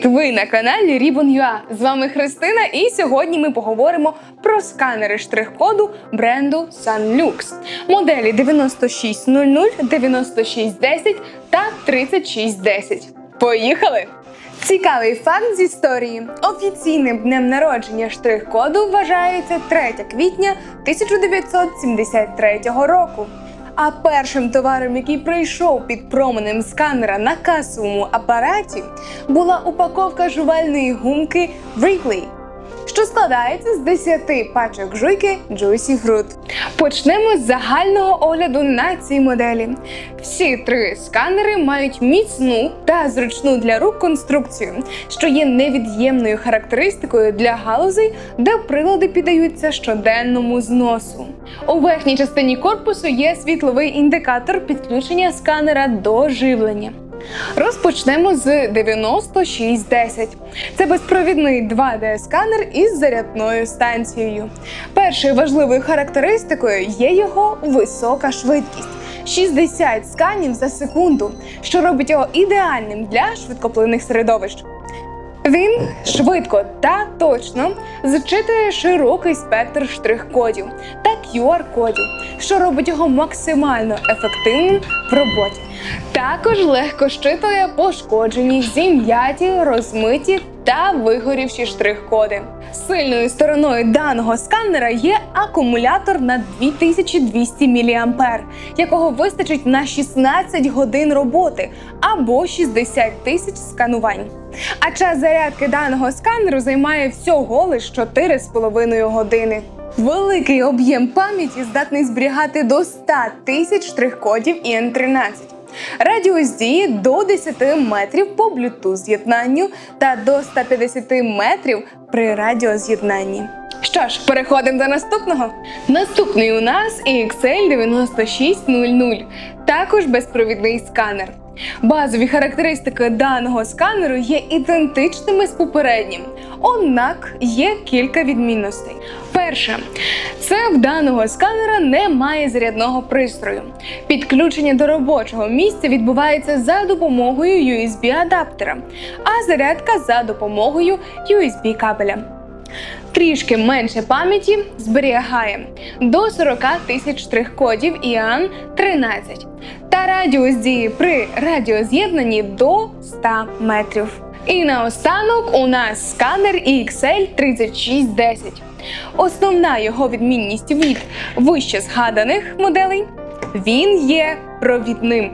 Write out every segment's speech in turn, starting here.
Привіт! Ви на каналі Ribbon.ua. З вами Христина, і сьогодні ми поговоримо про сканери штрих-коду бренду Sunlux. Моделі 9600, 9610 та 3610. Поїхали! Цікавий факт з історії. Офіційним днем народження штрих-коду вважається 3 квітня 1973 року. А першим товаром, який прийшов під променем сканера на касовому апараті, була упаковка жувальної гумки Wrigley, що складається з 10 пачок жуйки Juicy Fruit. Почнемо з загального огляду на цій моделі. Всі три сканери мають міцну та зручну для рук конструкцію, що є невід'ємною характеристикою для галузей, де прилади піддаються щоденному зносу. У верхній частині корпусу є світловий індикатор підключення сканера до живлення. Розпочнемо з 9610. Це безпровідний 2D-сканер із зарядною станцією. Першою важливою характеристикою є його висока швидкість. 60 сканів за секунду, що робить його ідеальним для швидкоплинних середовищ. Він швидко та точно зчитує широкий спектр штрих-кодів та QR-кодів, що робить його максимально ефективним в роботі. Також легко щитує пошкоджені, зім'яті, розмиті та вигорівші штрих-коди. Сильною стороною даного сканера є акумулятор на 2200 мА, якого вистачить на 16 годин роботи або 60 тисяч сканувань. А час зарядки даного сканеру займає всього лише 4,5 години. Великий об'єм пам'яті здатний зберігати до 100 тисяч штрих-кодів ІН-13. Радіус дії до 10 метрів по Bluetooth з'єднанню та до 150 метрів при радіоз'єднанні. Що ж, переходимо до наступного. Наступний у нас EXL 9600, також безпровідний сканер. Базові характеристики даного сканеру є ідентичними з попереднім, однак є кілька відмінностей. Перше, це в даного сканера немає зарядного пристрою. Підключення до робочого місця відбувається за допомогою USB-адаптера, а зарядка за допомогою USB кабеля. Трішки менше пам'яті зберігає до 40 тисяч штрих-кодів IAN 13 та радіус дії при радіоз'єднанні до 100 метрів. І наостанок у нас сканер EXL 3610. Основна його відмінність від вище згаданих моделей він є провідним.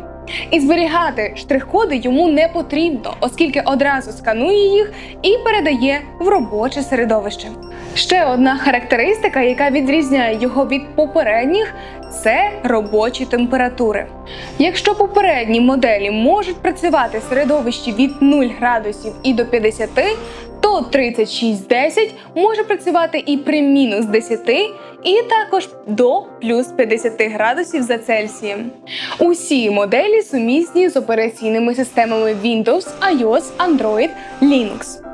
І зберігати штрих-коди йому не потрібно, оскільки одразу сканує їх і передає в робоче середовище. Ще одна характеристика, яка відрізняє його від попередніх, це робочі температури. Якщо попередні моделі можуть працювати в середовищі від 0 градусів і до 50, то 3610 може працювати і при мінус 10, і також до плюс 50 градусів за Цельсієм. Усі моделі сумісні з операційними системами Windows, iOS, Android, Linux.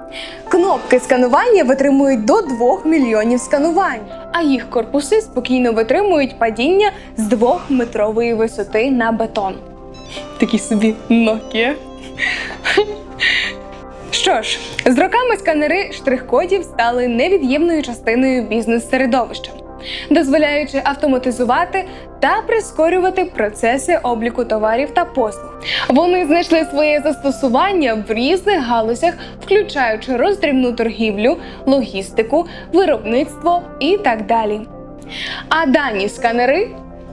Кнопки сканування витримують до 2 мільйонів сканувань, а їх корпуси спокійно витримують падіння з 2-метрової висоти на бетон. Такі собі Nokia. Що ж, з роками сканери штрих-кодів стали невід'ємною частиною бізнес-середовища, дозволяючи автоматизувати та прискорювати процеси обліку товарів та послуг. Вони знайшли своє застосування в різних галузях, включаючи роздрібну торгівлю, логістику, виробництво і так далі. А дані сканери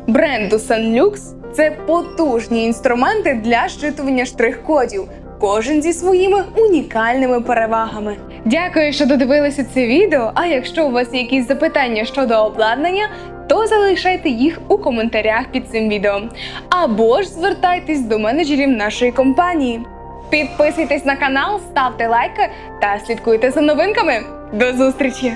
бренду Sunlux – це потужні інструменти для щитування штрих-кодів. Кожен зі своїми унікальними перевагами. Дякую, що додивилися це відео. А якщо у вас є якісь запитання щодо обладнання, то залишайте їх у коментарях під цим відео. Або ж звертайтесь до менеджерів нашої компанії. Підписуйтесь на канал, ставте лайки та слідкуйте за новинками. До зустрічі!